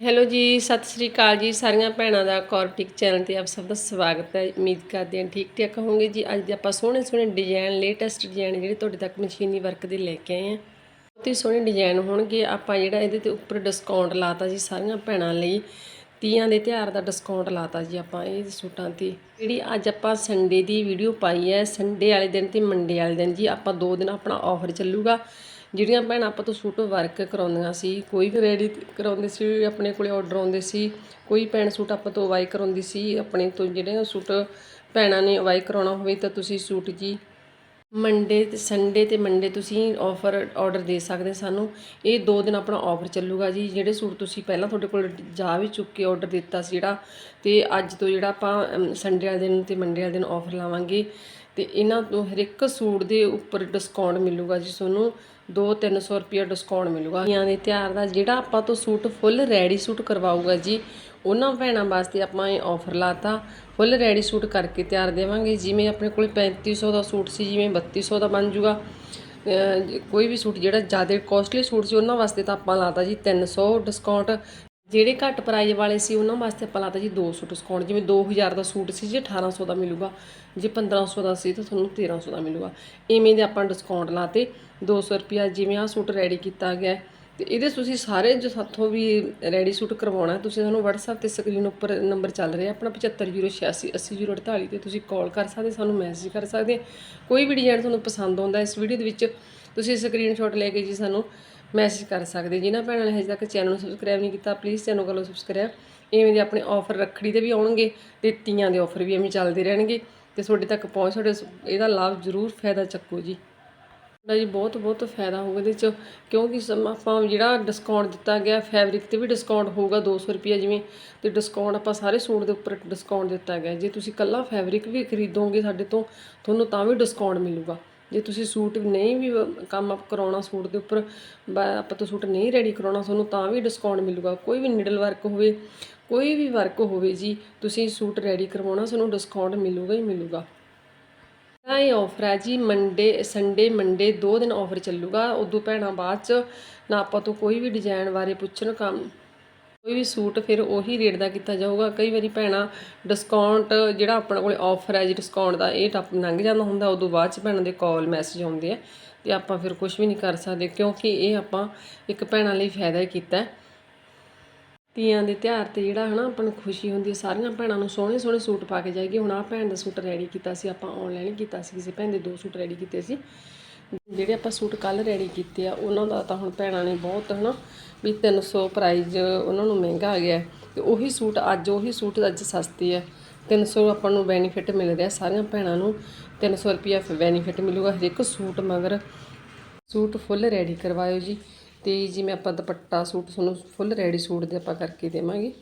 Hello ਜੀ, ਸਤਿ ਸ੍ਰੀ ਅਕਾਲ ਜੀ ਸਾਰੀਆਂ ਭੈਣਾਂ ਦਾ ਕੌਰਟਿਕ ਚੈਨਲ ਤੇ ਆਪ ਸਭ ਦਾ ਸਵਾਗਤ ਹੈ। ਉਮੀਦ ਕਰਦੇ ਹਾਂ ਠੀਕ ਠਾਕ ਹੋਵੋਗੇ ਜੀ। ਅੱਜ ਦੇ ਆਪਾਂ ਸੋਹਣੇ ਸੋਹਣੇ ਡਿਜ਼ਾਈਨ ਲੇਟੈਸਟ ਡਿਜ਼ਾਈਨ ਜਿਹੜੇ ਤੁਹਾਡੇ ਤੱਕ ਮਸ਼ੀਨੀ ਵਰਕ ਦੇ ਲੈ ਕੇ ਆਏ ਹਾਂ। ਬਹੁਤ ਹੀ ਸੋਹਣੇ ਡਿਜ਼ਾਈਨ ਹੋਣਗੇ। ਆਪਾਂ ਜਿਹੜਾ ਇਹਦੇ ਤੇ ਉੱਪਰ ਡਿਸਕਾਊਂਟ ਲਾਤਾ ਜੀ ਸਾਰੀਆਂ ਭੈਣਾਂ ਲਈ। ਤੀਆਂ ਦੇ ਤਿਉਹਾਰ ਦਾ ਡਿਸਕਾਊਂਟ ਲਾਤਾ ਜੀ ਆਪਾਂ ਇਹ ਸੂਟਾਂ ਤੇ। ਜਿਹੜੀ ਅੱਜ ਆਪਾਂ ਸੰਡੇ ਦੀ ਵੀਡੀਓ ਪਾਈ ਹੈ ਸੰਡੇ ਵਾਲੇ ਦਿਨ ਤੇ ਮੰਡੇ ਵਾਲੇ ਦਿਨ ਜੀ ਆਪਾਂ ਦੋ ਦਿਨ ਆਪਣਾ ਆਫਰ ਚੱਲੂਗਾ। ਜਿਹੜੀਆਂ ਭੈਣਾਂ ਆਪਾਂ ਤੋਂ ਸੂਟ ਵਰਕ ਕਰਾਉਂਦੀਆਂ ਸੀ, ਕੋਈ ਵੀ ਰੈਡੀ ਕਰਾਉਂਦੇ ਸੀ, ਆਪਣੇ ਕੋਲੇ ਆਰਡਰ ਆਉਂਦੇ ਸੀ, ਕੋਈ ਭੈਣ ਸੂਟ ਆਪਾਂ ਤੋਂ ਵਾਈ ਕਰਾਉਂਦੀ ਸੀ, ਆਪਣੇ ਤੋਂ ਜਿਹੜੇ ਸੂਟ ਭੈਣਾਂ ਨੇ ਵਾਈ ਕਰਾਉਣਾ ਹੋਵੇ ਤਾਂ ਤੁਸੀਂ ਸੂਟ ਜੀ ਮੰਡੇ ਤੇ ਸੰਡੇ ਤੇ ਮੰਡੇ ਤੁਸੀਂ ਆਫਰ ਆਰਡਰ ਦੇ ਸਕਦੇ ਸਾਨੂੰ। ਇਹ ਦੋ ਦਿਨ ਆਪਣਾ ਆਫਰ ਚੱਲੂਗਾ ਜੀ, ਜਿਹੜੇ ਸੂਟ ਤੁਸੀਂ ਪਹਿਲਾਂ ਤੁਹਾਡੇ ਕੋਲ ਜਾ ਵੀ ਚੁੱਕ ਕੇ ਆਰਡਰ ਦਿੱਤਾ ਸੀ ਜਿਹੜਾ, ਤੇ ਅੱਜ ਤੋਂ ਜਿਹੜਾ ਆਪਾਂ ਸੰਡੇ ਵਾਲੇ ਦਿਨ ਤੇ ਮੰਡੇ ਵਾਲੇ ਦਿਨ ਆਫਰ ਲਾਵਾਂਗੇ। ਤੇ ਇਹਨਾਂ ਤੋਂ ਹਰ ਇੱਕ ਸੂਟ ਦੇ ਉੱਪਰ ਡਿਸਕਾਊਂਟ ਮਿਲੂਗਾ ਜੀ, ਤੁਹਾਨੂੰ 2-300 ਰੁਪਏ ਡਿਸਕਾਊਂਟ ਮਿਲੂਗਾ। ਤੀਆਂ ਦੇ ਤਿਉਹਾਰ ਦਾ ਜਿਹੜਾ ਆਪਾਂ ਤੋਂ ਸੂਟ ਫੁੱਲ ਰੈਡੀ ਸੂਟ ਕਰਵਾਊਗਾ ਜੀ, ਉਹਨਾਂ ਭੈਣਾਂ ਵਾਸਤੇ ਆਪਾਂ ਇਹ ਆਫਰ ਲਾਤਾ। ਫੁੱਲ ਰੈਡੀ ਸੂਟ ਕਰਕੇ ਤਿਆਰ ਦੇਵਾਂਗੇ। ਜਿਵੇਂ ਆਪਣੇ ਕੋਲ 3500 ਦਾ ਸੂਟ ਸੀ, ਜਿਵੇਂ 3200 ਦਾ ਬਣ ਜੂਗਾ। ਕੋਈ ਵੀ ਸੂਟ ਜਿਹੜਾ ਜ਼ਿਆਦਾ ਕੋਸਟਲੀ ਸੂਟ ਸੀ, ਉਹਨਾਂ ਵਾਸਤੇ ਤਾਂ ਆਪਾਂ ਲਾਤਾ ਜੀ 300 ਡਿਸਕਾਊਂਟ ਜਿਹੜੇ ਘੱਟ ਪ੍ਰਾਈਜ਼ ਵਾਲੇ ਸੀ ਉਹਨਾਂ ਵਾਸਤੇ ਆਪਾਂ ਲਾਤਾ ਜੀ ਦੋ 200 ਡਿਸਕਾਊਂਟ ਜਿਵੇਂ 2000 ਦਾ ਸੂਟ ਸੀ ਜੀ 1800 ਦਾ ਮਿਲੂਗਾ। ਜੇ 1500 ਦਾ ਸੀ ਤਾਂ ਤੁਹਾਨੂੰ 1300 ਦਾ ਮਿਲੂਗਾ। ਇਵੇਂ ਦੇ ਆਪਾਂ ਡਿਸਕਾਊਂਟ ਲਾਤੇ 200 ਰੁਪਿਆ ਜਿਵੇਂ ਆ ਸੂਟ ਰੈਡੀ ਕੀਤਾ ਗਿਆ। ਹੈ, ਤੇ ਇਹਦੇ ਤੁਸੀਂ ਸਾਰੇ ਜੋ ਸਾਥੋਂ ਵੀ ਰੈਡੀ ਸੂਟ ਕਰਵਾਉਣਾ ਤੁਸੀਂ ਸਾਨੂੰ WhatsApp ਤੇ ਸਕਰੀਨ ਉੱਪਰ ਨੰਬਰ ਚੱਲ ਰਿਹਾ ਆਪਣਾ 7506 80048 ਤੇ ਤੁਸੀਂ ਕਾਲ ਕਰ ਸਕਦੇ ਸਾਨੂੰ ਮੈਸੇਜ ਕਰ ਸਕਦੇ। ਕੋਈ ਵੀ ਡਿਜ਼ਾਈਨ ਤੁਹਾਨੂੰ ਪਸੰਦ ਆਉਂਦਾ ਇਸ ਵੀਡੀਓ ਦੇ ਵਿੱਚ ਤੁਸੀਂ ਸਕਰੀਨਸ਼ਾਟ ਲੈ ਕੇ ਜੀ ਸਾਨੂੰ ਮੈਸੇਜ ਕਰ ਸਕਦੇ। ਜਿਨ੍ਹਾਂ ਭੈਣਾਂ ਨੇ ਹਜੇ ਤੱਕ ਚੈਨਲ ਨੂੰ ਸਬਸਕ੍ਰਾਈਬ ਨਹੀਂ ਕੀਤਾ ਪਲੀਜ਼ ਚੈਨਲ ਕਰ ਲਓ ਸਬਸਕ੍ਰਾਈਬ ਇਵੇਂ ਦੇ ਆਪਣੇ ਆਫਰ ਰੱਖੜੀ ਦੇ ਵੀ ਆਉਣਗੇ ਤੇ ਤੀਆਂ ਦੇ ਆਫਰ ਵੀ ਐਵੇਂ ਚੱਲਦੇ ਰਹਿਣਗੇ। ਤੇ ਤੁਹਾਡੇ ਤੱਕ ਪਹੁੰਚ, ਤੁਹਾਡੇ ਇਹਦਾ ਲਾਭ ਜ਼ਰੂਰ ਫਾਇਦਾ ਚੱਕੋ ਜੀ। ਦਾ ਜੀ, ਬਹੁਤ ਬਹੁਤ ਫਾਇਦਾ ਹੋਊਗਾ ਇਹਦੇ ਚ, ਕਿਉਂਕਿ ਸਮ- ਆਪਾਂ ਜਿਹੜਾ ਡਿਸਕਾਊਂਟ ਦਿੱਤਾ ਗਿਆ ਫੈਬਰਿਕ ਤੇ ਵੀ ਡਿਸਕਾਊਂਟ ਹੋਊਗਾ 200 ਰੁਪਏ ਜਿਵੇਂ। ਤੇ ਡਿਸਕਾਊਂਟ ਆਪਾਂ ਸਾਰੇ ਸੂਟ ਦੇ ਉੱਪਰ ਡਿਸਕਾਊਂਟ ਦਿੱਤਾ ਗਿਆ। ਜੇ ਤੁਸੀਂ ਕੱਲਾ ਫੈਬਰਿਕ ਵੀ ਖਰੀਦੋਗੇ ਸਾਡੇ ਤੋਂ, ਤੁਹਾਨੂੰ ਤਾਂ ਵੀ ਡਿਸਕਾਊਂਟ ਮਿਲੂਗਾ। ਜੇ ਤੁਸੀਂ ਸੂਟ ਨਹੀਂ ਵੀ ਕੰਮ ਆਪ ਕਰਾਉਣਾ ਸੂਟ ਦੇ ਉੱਪਰ, ਬ- ਆਪਾਂ ਤੋਂ ਸੂਟ ਨਹੀਂ ਰੈਡੀ ਕਰਾਉਣਾ, ਤੁਹਾਨੂੰ ਤਾਂ ਵੀ ਡਿਸਕਾਊਂਟ ਮਿਲੂਗਾ। ਕੋਈ ਵੀ ਨਿਡਲ ਵਰਕ ਹੋਵੇ, ਕੋਈ ਵੀ ਵਰਕ ਹੋਵੇ ਜੀ, ਤੁਸੀਂ ਸੂਟ ਰੈਡੀ ਕਰਵਾਉਣਾ ਤੁਹਾਨੂੰ ਡਿਸਕਾਊਂਟ ਮਿਲੂਗਾ ਹੀ ਮਿਲੂਗਾ। ਤਾਂ ਇਹ ਆਫਰ ਹੈ ਜੀ ਮੰਡੇ ਸੰਡੇ ਮੰਡੇ ਦੋ ਦਿਨ ਆਫਰ ਚੱਲੂਗਾ। ਉਦੋਂ ਭੈਣਾਂ ਬਾਅਦ ਚ ਨਾ ਆਪਾਂ ਤੋਂ ਕੋਈ ਵੀ ਡਿਜ਼ਾਈਨ ਬਾਰੇ ਪੁੱਛਣ, ਕੰਮ ਕੋਈ ਵੀ ਸੂਟ ਫਿਰ ਉਹੀ ਰੇਟ ਦਾ ਕੀਤਾ ਜਾਊਗਾ। ਕਈ ਵਾਰੀ ਭੈਣਾਂ ਡਿਸਕਾਊਂਟ ਜਿਹੜਾ ਆਪਣਾ ਕੋਲੇ ਆਫਰ ਹੈ ਜੀ ਡਿਸਕਾਊਂਟ ਦਾ, ਇਹ ਟੱਪ ਲੰਘ ਜਾਂਦਾ ਹੁੰਦਾ। ਉਦੋਂ ਬਾਅਦ ਚ ਭੈਣਾਂ ਦੇ ਕਾਲ ਮੈਸੇਜ ਆਉਂਦੇ ਆ ਤੇ ਆਪਾਂ ਫਿਰ ਕੁਝ ਵੀ ਨਹੀਂ ਕਰ ਸਕਦੇ ਕਿਉਂਕਿ ਇਹ ਆਪਾਂ ਇੱਕ ਭੈਣਾਂ ਲਈ ਫਾਇਦਾ ਹੀ ਕੀਤਾ ਤੀਆਂ ਦੇ ਤਿਉਹਾਰ ਤੇ ਜਿਹੜਾ ਹਨਾ, ਆਪਾਂ ਨੂੰ ਖੁਸ਼ੀ ਹੁੰਦੀ ਹੈ। ਸਾਰੀਆਂ ਭੈਣਾਂ ਨੂੰ ਸੋਹਣੇ ਸੋਹਣੇ ਸੂਟ ਪਾ ਕੇ ਜਾਏਗੀ ਹੁਣ ਆਹ ਭੈਣ ਦਾ ਸੂਟ ਰੈਡੀ ਕੀਤਾ ਸੀ, ਆਪਾਂ ਆਨਲਾਈਨ ਕੀਤਾ ਸੀ। ਕਿਸੇ ਭੈਣ ਦੇ ਦੋ ਸੂਟ ਰੈਡੀ ਕੀਤੇ ਸੀ। ਜਿਹੜੇ ਆਪਾਂ ਸੂਟ ਕੱਲ ਰੈਡੀ ਕੀਤੇ ਆ, ਉਹਨਾਂ ਦਾ ਤਾਂ ਹੁਣ ਭੈਣਾਂ ਨੇ ਬਹੁਤ ਹਨਾ ਵੀ 300 ਪ੍ਰਾਈਜ਼ ਉਹਨਾਂ ਨੂੰ ਮਹਿੰਗਾ ਆ ਗਿਆ ਹੈ। ਤੇ ਉਹੀ ਸੂਟ, ਅੱਜ ਉਹੀ ਸੂਟ ਅੱਜ ਸਸਤੇ ਆ। 300 ਆਪਾਂ ਨੂੰ ਬੈਨੀਫਿਟ ਮਿਲ ਰਿਹਾ ਸਾਰੀਆਂ ਭੈਣਾਂ ਨੂੰ। 300 ਰੁਪਿਆ ਬੈਨੀਫਿਟ ਮਿਲੂਗਾ ਹਰ ਇੱਕ ਸੂਟ ਮਗਰ। ਸੂਟ ਫੁੱਲ ਰੈਡੀ ਕਰਵਾਇਓ ਜੀ। ਤੇ ਜਿਵੇਂ ਆਪਾਂ ਦੁਪੱਟਾ ਸੂਟ ਤੁਹਾਨੂੰ ਫੁੱਲ ਰੈਡੀ ਸੂਟ ਦੇ ਆਪਾਂ ਕਰਕੇ ਦੇਵਾਂਗੇ।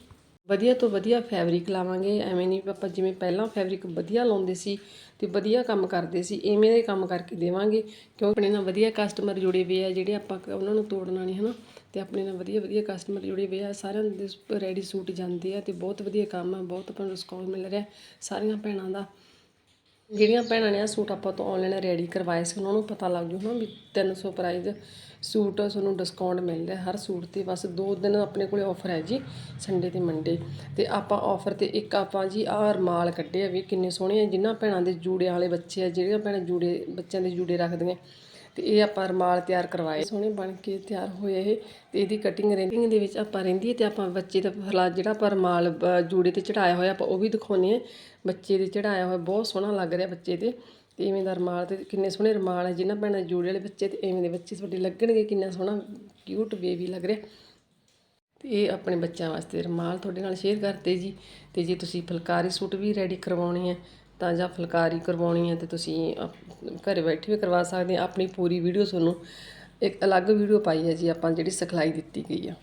ਵਧੀਆ ਤੋਂ ਵਧੀਆ ਫੈਬਰਿਕ ਲਾਵਾਂਗੇ, ਐਵੇਂ ਨਹੀਂ ਆਪਾਂ ਜਿਵੇਂ ਪਹਿਲਾਂ ਫੈਬਰਿਕ ਵਧੀਆ ਲਾਉਂਦੇ ਸੀ ਤੇ ਵਧੀਆ ਕੰਮ ਕਰਦੇ ਸੀ, ਐਵੇਂ ਦੇ ਕੰਮ ਕਰਕੇ ਦੇਵਾਂਗੇ ਕਿਉਂਕਿ ਆਪਣੇ ਨਾਲ ਵਧੀਆ ਕਸਟਮਰ ਜੁੜੇ ਹੋਏ ਆ, ਜਿਹੜੇ ਆਪਾਂ ਕ- ਉਹਨਾਂ ਨੂੰ ਤੋੜਨਾ ਨਹੀਂ, ਹਨਾ? ਤੇ ਆਪਣੇ ਨਾਲ ਵਧੀਆ ਵਧੀਆ ਕਸਟਮਰ ਜੁੜੇ ਹੋਏ ਆ, ਸਾਰਿਆਂ ਦੇ ਰੈਡੀ ਸੂਟ ਜਾਂਦੇ ਆ ਤੇ ਬਹੁਤ ਵਧੀਆ ਕੰਮ ਆ, ਬਹੁਤ ਆਪਾਂ ਨੂੰ ਡਿਸਕਾਊਂਟ ਮਿਲ ਰਿਹਾ ਸਾਰੀਆਂ ਭੈਣਾਂ ਦਾ। ਜਿਹੜੀਆਂ ਭੈਣਾਂ ਨੇ ਆ ਸੂਟ ਆਪਾਂ ਤੋਂ ਆਨਲਾਈਨ ਰੈਡੀ ਕਰਵਾਏ ਸੀ, ਉਹਨਾਂ ਨੂੰ ਪਤਾ ਲੱਗ ਜੂ ਨਾ ਵੀ 300 ਪ੍ਰਾਈਜ਼ ਸੂਟ ਤੁਹਾਨੂੰ ਡਿਸਕਾਊਂਟ ਮਿਲਦਾ ਹਰ ਸੂਟ ਤੇ, ਬਸ ਦੋ ਦਿਨ ਆਪਣੇ ਕੋਲੇ ਆਫਰ ਹੈ ਜੀ ਸੰਡੇ ਤੇ ਮੰਡੇ ਤੇ ਆਪਾਂ ਆਫਰ ਤੇ ਇੱਕ ਆਪਾਂ ਜੀ ਆਹ ਰਮਾਲ ਕੱਢੇ ਆ ਵੀ ਕਿੰਨੇ ਸੋਹਣੇ ਆ ਜਿਨ੍ਹਾਂ ਭੈਣਾਂ ਦੇ ਜੂੜਿਆਂ ਵਾਲੇ ਬੱਚੇ ਆ, ਜਿਹੜੀਆਂ ਭੈਣਾਂ ਜੂੜੇ, ਬੱਚਿਆਂ ਦੇ ਜੂੜੇ ਰੱਖਦੀਆਂ। ਤੇ ਇਹ ਆਪਾਂ ਰਮਾਲ ਤਿਆਰ ਕਰਵਾਏ। ਸੋਹਣੇ ਬਣ ਕੇ ਤਿਆਰ ਹੋਏ ਇਹ ਤੇ ਇਹਦੀ ਕਟਿੰਗ ਰੈਂਡਿੰਗ ਦੇ ਵਿੱਚ ਆਪਾਂ ਰਹਿੰਦੀ ਹੈ ਤੇ ਆਪਾਂ ਬੱਚੇ ਦਾ ਫਲਾ ਜਿਹੜਾ ਆਪਾਂ ਰਮਾਲ ਜੂੜੇ ਤੇ ਚੜਾਇਆ ਹੋਇਆ ਆਪਾਂ ਉਹ ਵੀ ਦਿਖਾਉਂਦੇ ਆ ਬੱਚੇ ਦੇ ਚੜਾਇਆ ਹੋਇਆ ਬਹੁਤ ਸੋਹਣਾ ਲੱਗ ਰਿਹਾ ਬੱਚੇ ਤੇ। ਤੇ ਇਵੇਂ ਦਾ ਰਮਾਲ ਤੇ ਕਿੰਨੇ ਸੋਹਣੇ ਰਮਾਲ ਹੈ ਜਿਨ੍ਹਾਂ ਭੈਣਾਂ ਜੂੜੇ ਵਾਲੇ ਬੱਚੇ ਤੇ ਇਵੇਂ ਦੇ ਬੱਚੇ ਤੁਹਾਡੇ ਲੱਗਣਗੇ ਕਿੰਨਾ ਸੋਹਣਾ ਕਿਊਟ ਬੇਬੀ ਲੱਗ ਰਿਹਾ। ਤੇ ਇਹ ਆਪਣੇ ਬੱਚਿਆਂ ਵਾਸਤੇ ਰਮਾਲ ਤੁਹਾਡੇ ਨਾਲ ਸ਼ੇਅਰ ਕਰਤੇ ਜੀ। ਤੇ ਜੇ ਤੁਸੀਂ ਫੁਲਕਾਰੀ ਸੂਟ ਵੀ ਰੈਡੀ ਕਰਵਾਉਣੀ ਹੈ ਤਾਂ ਜਾਂ ਫੁਲਕਾਰੀ ਕਰਵਾਉਣੀ ਹੈ ਤੇ ਤੁਸੀਂ ਆਪ- ਘਰੇ ਬੈਠੇ ਵੀ ਕਰਵਾ ਸਕਦੇ ਆ। ਆਪਣੀ ਪੂਰੀ ਵੀਡੀਓ ਤੁਹਾਨੂੰ ਇੱਕ ਅਲੱਗ ਵੀਡੀਓ ਪਾਈ ਹੈ ਜੀ, ਆਪਾਂ ਜਿਹੜੀ ਸਿਖਲਾਈ ਦਿੱਤੀ ਗਈ ਆ।